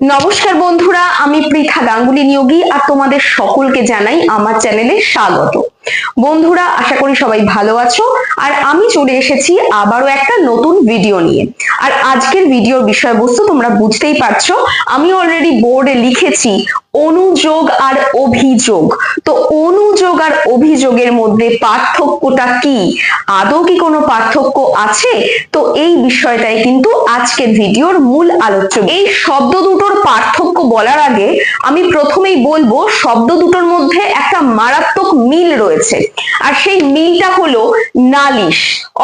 নমস্কার বন্ধুরা, আমি পৃথা গাঙ্গুলি নিয়োগী আর তোমাদের সকলকে জানাই আমার চ্যানেলে স্বাগত। বন্ধুরা, আশা করি সবাই ভালো আছো আর আমি চলে এসেছি আবারও একটা নতুন ভিডিও নিয়ে। আর আজকের ভিডিওর বিষয়বস্তু তোমরা বুঝতেই পারছ, আমি অলরেডি বোর্ডে লিখেছি অনুযোগ আর অভিযোগ। তো অনুযোগ আর অভিযোগের মধ্যে পার্থক্যটা কি? আদৌ কি কোনো পার্থক্য আছে? তো এই বিষয়টাই কিন্তু আজকের ভিডিওর মূল আলোচ্য। এই শব্দ দুটোর পার্থক্য বলার আগে আমি প্রথমেই বলব, শব্দ দুটোর মধ্যে একটা মারাত্মক মিল রয়েছে। আর সেই মিলটা হলো নালিশ।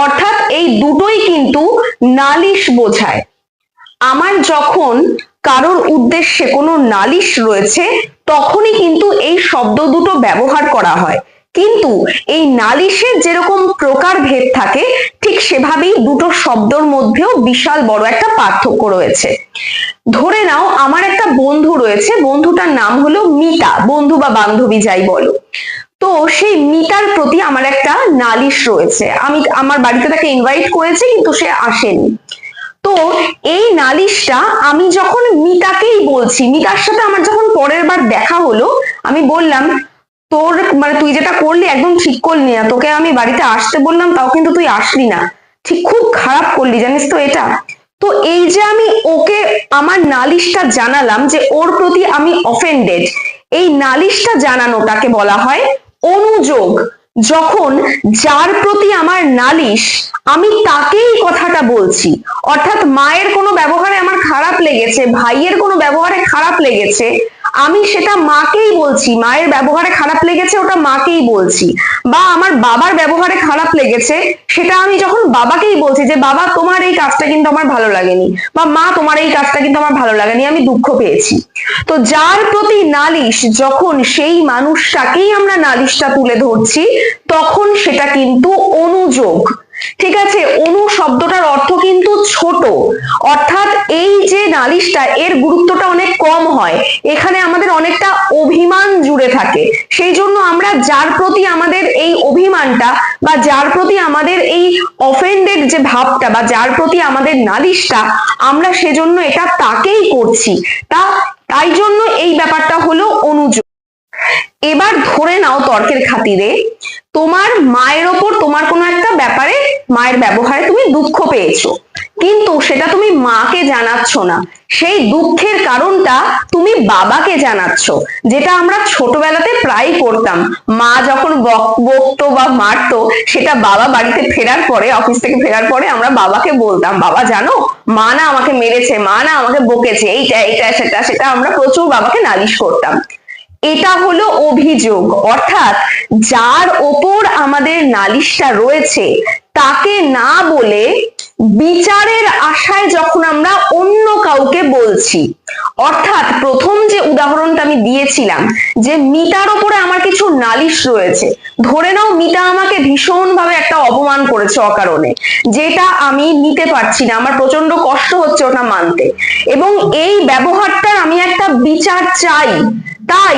অর্থাৎ এই দুটোই কিন্তু নালিশ বোঝায়। আমার যখন কারোর উদ্দেশ্যে কোনো নালিশ রয়েছে, তখনই কিন্তু এই শব্দ দুটো ব্যবহার করা হয়। কিন্তু এই নালিশের যেরকম প্রকার ভেদ থাকে, ঠিক সেভাবেই দুটো শব্দর মধ্যেও বিশাল বড় একটা পার্থক্য রয়েছে। ধরে নাও, আমার একটা বন্ধু রয়েছে, বন্ধুটার নাম হলো মিতা, বন্ধু বা বান্ধবী যাই বলো। তো সেই মিতার প্রতি আমার একটা নালিশ রয়েছে। আমি আমার বাড়িতে তাকে ইনভাইট করেছি, কিন্তু সে আসেনি। তো এই নালিশটা আমি যখন মিতাকেই বলছি, মিতার সাথে আমার যখন পরের বার দেখা হলো, আমি বললাম, তোর মানে তুই যেটা করলি একদম ঠিক করলি না, তোকে আমি বাড়িতে আসতে বললাম, তাও কিন্তু তুই আসলি না। ঠিক খুব খারাপ করলি, জানিস তো এটা? তো এই যে আমি ওকে আমার নালিশটা জানালাম যে ওর প্রতি আমি অফেন্ডেড এই নালিশটা জানানোটাকে বলা হয় অনুযোগ। যখন যার প্রতি আমার নালিশ, আমি তাকেই কথাটা বলছি। অর্থাৎ মায়ের কোনো ব্যবহারে আমার খারাপ লেগেছে, ভাইয়ের কোনো ব্যবহারে খারাপ লেগেছে, আমি সেটা মাকেই বলছি, মায়ের ব্যবহারে খারাপ লেগেছে ওটা মাকেই বলছি, বা আমার বাবার ব্যবহারে খারাপ লেগেছে সেটা আমি যখন বাবাকেই বলছি যে, বাবা, তোমার এই কাজটা কিন্তু আমার ভালো লাগেনি, বা মা, তোমার এই কাজটা কিন্তু আমার ভালো লাগেনি, আমি দুঃখ পেয়েছি। তো যার প্রতি নালিশ যখন সেই মানুষটাকেই আমরা নালিশটা তুলে ধরছি, তখন সেটা কিন্তু অনুযোগ। ঠিক আছে, অনু শব্দটার অর্থ কিন্তু ছোট। অর্থাৎ এই যে নালিশটা, এর গুরুত্বটা অনেক কম হয়। এখানে আমাদের অনেকটা অভিমান জুড়ে থাকে। সেই জন্য আমরা যার প্রতি আমাদের এই অভিমানটা বা যার প্রতি আমাদের এই অফেন্ডেড যে ভাবটা বা যার প্রতি আমাদের নালিশটা, আমরা সেজন্য এটা তাকেই করছি। তা, তাই জন্য এই ব্যাপারটা হলো অনুযোগ এবার ধরে নাও তর্কের খাতিরে। তোমার মায়ের ওপর তোমার কোনো একটা ব্যাপারে মায়ের ব্যবহারে তুমি দুঃখ পেয়েছ। কিন্তু সেটা তুমি মাকে জানাচ্ছ না। সেই দুঃখের কারণটা তুমি বাবাকে জানাচ্ছ, যেটা আমরা ছোটবেলাতে প্রায় করতাম। মা যখন বক- বকতো বা মারতো, সেটা বাবা বাড়িতে ফেরার পরে, অফিস থেকে ফেরার পরে আমরা বাবাকে বলতাম, বাবা, জানো, মা না আমাকে মেরেছে, মা না আমাকে বকেছে, এইটা এইটা, সেটা সেটা আমরা প্রচুর বাবাকে নালিশ করতাম। এটা হলো অভিযোগ। অর্থাৎ যার ওপর আমাদের নালিশটা রয়েছে, তাকে না বলে বিচারের আশায় যখন আমরা অন্য কাউকে বলছি, অর্থাৎ প্রথম যে উদাহরণটা আমি দিয়েছিলাম, যে মিতার ওপরে আমার কিছু নালিশ রয়েছে, ধরে নাও মিতা আমাকে ভীষণ ভাবে একটা অপমান করেছে অকারণে, যেটা আমি নিতে পারছি না, আমার প্রচণ্ড কষ্ট হচ্ছে ওটা মানতে। এবং এই ব্যবহারটার আমি একটা বিচার চাই তাই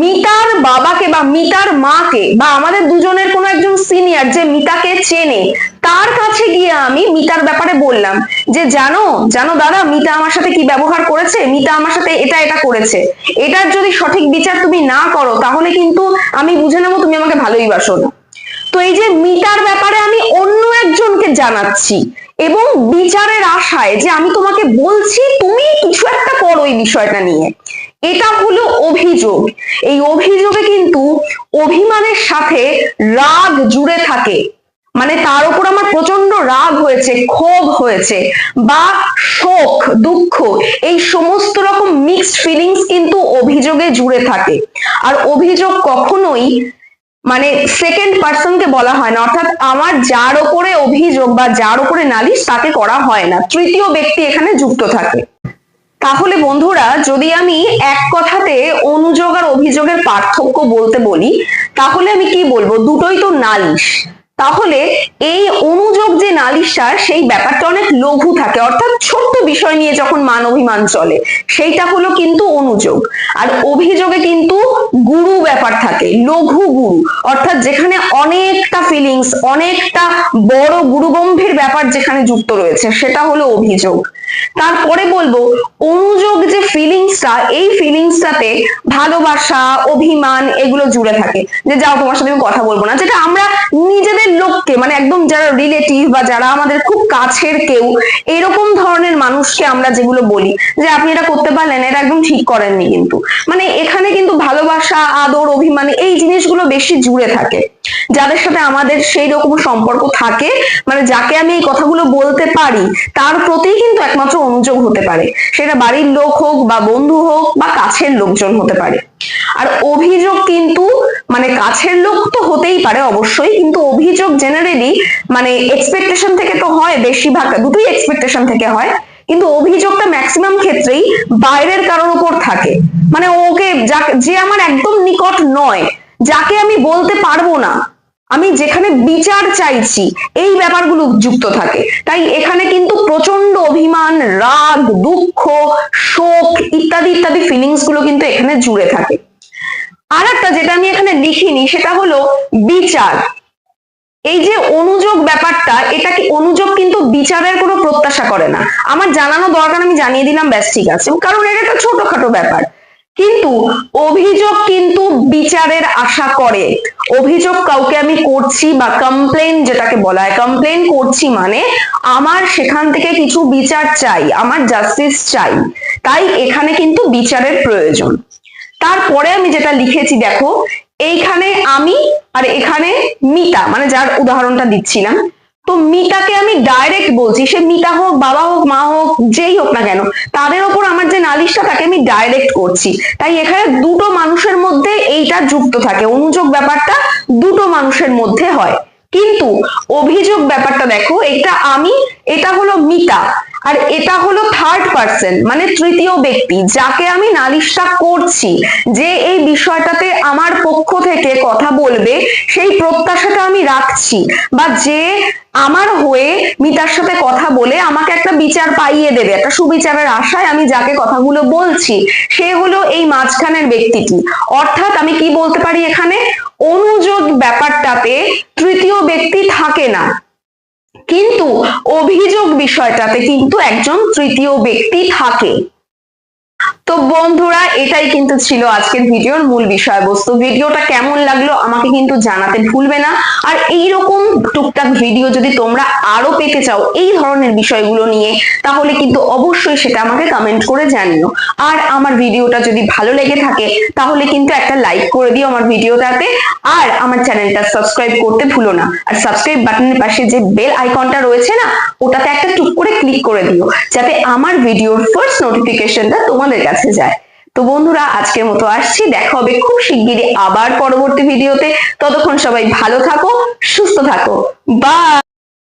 মিতার বাবাকে বা মিতার মাকে বা আমাদের দুজনের কোনো একজন সিনিয়র যে মিতাকে চেনে, তার কাছে গিয়ে আমি মিতার ব্যাপারে বললাম যে, জানো জানো দাদা, মিতা আমার সাথে কি ব্যবহার করেছে? মিতা আমার সাথে এটা এটা করেছে। এটার যদি সঠিক বিচার তুমি না করো, তাহলে কিন্তু আমি বুঝে নেব তুমি আমাকে ভালোই বাসো। না তো এই যে মিতার ব্যাপারে আমি অন্য একজনকে জানাচ্ছি এবং বিচারের আশায় যে আমি তোমাকে বলছি, তুমি কিছু একটা করো এই বিষয়টা নিয়ে। এটা হলো অভিযোগ। এই অভিযোগে কিন্তু অভিমানের সাথে রাগ জুড়ে থাকে। মানে তার উপর আমার প্রচণ্ড রাগ হয়েছে, ক্ষোভ হয়েছে বা শোক, দুঃখ, এই সমস্ত রকম মিক্সড ফিলিংস কিন্তু অভিযোগে জুড়ে থাকে। আর অভিযোগ কখনোই মানে সেকেন্ড পার্সনকে বলা হয় না, অর্থাৎ আমার যার ওপরে অভিযোগ বা যার ওপরে নালিশ তাকে করা হয় না। তৃতীয় ব্যক্তি এখানে যুক্ত থাকে। তাহলে বন্ধুরা, যদি আমি এক কথাতে অনুযোগ আর অভিযোগের পার্থক্য বলতে বলি, তাহলে আমি কি বলব? দুটোই তো নালিশ। তাহলে এই অনুযোগ যে নালিশটা সেই ব্যাপারটা অনেক লঘু থাকে। অর্থাৎ ছোট্ট বিষয় নিয়ে যখন মান অভিমান চলে, সেইটা হলো কিন্তু অনুযোগ। আর অভিযোগে কিন্তু গুরু ব্যাপার থাকে, লঘু গুরু। অর্থাৎ যেখানে অনেকটা ফিলিংস অনেকটা বড় গুরুগম্ভীর ব্যাপার যেখানে যুক্ত রয়েছে, সেটা হলো অভিযোগ। তারপরে বলব অনুযোগ যে ফিলিংসটা এই ফিলিংসটাতে ভালোবাসা, অভিমান এগুলো জুড়ে থাকে। যে যাও, তোমার সাথে আমি কথা বলব না। যেটা আমরা নিজেদের লোককে মানে একদম যারা রিলেটিভ বা যারা আমাদের খুব কাছের কেউ, এরকম ধরনের মানুষকে আমরা যেগুলো বলি, যে আপনি এটা করতে পারলেন, এটা একদম ঠিক করেননি কিন্তু। মানে এখানে কিন্তু ভালোবাসা, আদর, অভিমান এই জিনিসগুলো বেশি জুড়ে থাকে। যাদের সাথে আমাদের সেই রকম সম্পর্ক থাকে মানে যাকে আমি এই কথাগুলো বলতে পারি, তার প্রতি কিন্তু একমাত্র অনুযোগ হতে পারে। সেটা বাড়ির লোক হোক বা বন্ধু হোক বা কাছের লোকজন হতে পারে। আর অভিযোগ কিন্তু মানে কাছের লোক তো হতেই পারে অবশ্যই, কিন্তু অভিযোগ জেনারেলি মানে এক্সপেকটেশন থেকে তো হয় বেশিরভাগ, দুটোই এক্সপেকটেশন থেকে হয়। কিন্তু অভিযোগটা ম্যাক্সিমাম ক্ষেত্রেই বাইরের কারোর উপর থাকে। মানে ওকে যে আমার একদম নিকট নয়, যাকে আমি বলতে পারব না আমি যেখানে বিচার চাইছি, এই ব্যাপারগুলো যুক্ত থাকে। তাই এখানে কিন্তু প্রচণ্ড অভিমান, রাগ, দুঃখ, শোক ইত্যাদি ইত্যাদি ফিলিংসগুলো কিন্তু এখানে জুড়ে থাকে। আর একটা যেটা আমি এখানে লিখিনি, সেটা হলো বিচার। এই যে অনুযোগ ব্যাপারটা, এটা কি অনুযোগ কিন্তু বিচারের কোনো প্রত্যাশা করে না। আমার জানানো দরকার, আমি জানিয়ে দিলাম, ব্যাস ঠিক আছে। কারণ এটা একটা ছোটখাটো ব্যাপার। কিন্তু অভিযোগ কিন্তু বিচারের আশা করে। অভিযোগ কাউকে আমি করছি বা কমপ্লেন যেটাকে বলা হয় কমপ্লেন করছি মানে আমার সেখান থেকে কিছু বিচার চাই, আমার জাস্টিস চাই, তাই এখানে কিন্তু বিচারের প্রয়োজন। তারপরে আমি যেটা লিখেছি, দেখো, এইখানে আমি আর এখানে মিতা মানে যার উদাহরণটা দিচ্ছিলাম তো মিতাকে আমি ডাইরেক্ট বলছি, সে মিতা হোক, বাবা হোক, মা হোক, যেই হোক না কেন, তাদের ওপর আমার যে নালিশটা তাকে আমি ডাইরেক্ট করছি। তাই এখানে দুটো মানুষের মধ্যে এইটা যুক্ত থাকে, অনুযোগ ব্যাপারটা দুটো মানুষের মধ্যে হয়। কিন্তু অভিযোগ ব্যাপারটা দেখো, এটা আমি, এটা হলো মিতা আর এটা হলো থার্ড পার্সন মানে তৃতীয় ব্যক্তি, যাকে আমি নালিশটা করছি যে এই বিষয়টাতে আমার পক্ষ থেকে কথা বলবে, সেই প্রত্যাশাটা আমি রাখছি। বা যে আমার হয়ে মিতার সাথে কথা বলে আমাকে একটা বিচার পাইয়ে দেবে, একটা সুবিচারের আশায় আমি যাকে কথাগুলো বলছি, সে হলো এই মাঝখানের ব্যক্তিটি। অর্থাৎ আমি কি বলতে পারি এখানে? অনুযোগ ব্যাপারটাতে তৃতীয় ব্যক্তি থাকে না। কিন্তু অভিযোগ বিষয়টাতে কিন্তু একজন তৃতীয় ব্যক্তি থাকে। তো বন্ধুরা, এটাই কিন্তু ছিল আজকের ভিডিওর মূল বিষয়বস্তু। ভিডিওটা কেমন লাগল আমাকে কিন্তু জানাতে ভুলবে না। আর এই রকম টুকটাক ভিডিও যদি তোমরা আরও পেতে চাও এই ধরনের বিষয়গুলো নিয়ে, তাহলে কিন্তু অবশ্যই সেটা আমাকে কমেন্ট করে জানিও। আর আমার ভিডিওটা যদি ভালো লেগে থাকে, তাহলে কিন্তু একটা লাইক করে দিও আমার ভিডিওটাতে। আর আমার চ্যানেলটা সাবস্ক্রাইব করতে ভুলো না। আর সাবস্ক্রাইব বাটনের পাশে যে বেল আইকনটা রয়েছে না, ওটাতে একটা টুক করে ক্লিক করে দিও, যাতে আমার ভিডিওর ফার্স্ট নোটিফিকেশনটা তোমাদের কাছে যায়। তো বন্ধুরা, আজকের মতো আসছি। দেখা হবে খুব শিগগিরই আবার পরবর্তী ভিডিওতে। ততক্ষণ সবাই ভালো থাকো, সুস্থ থাকো। বা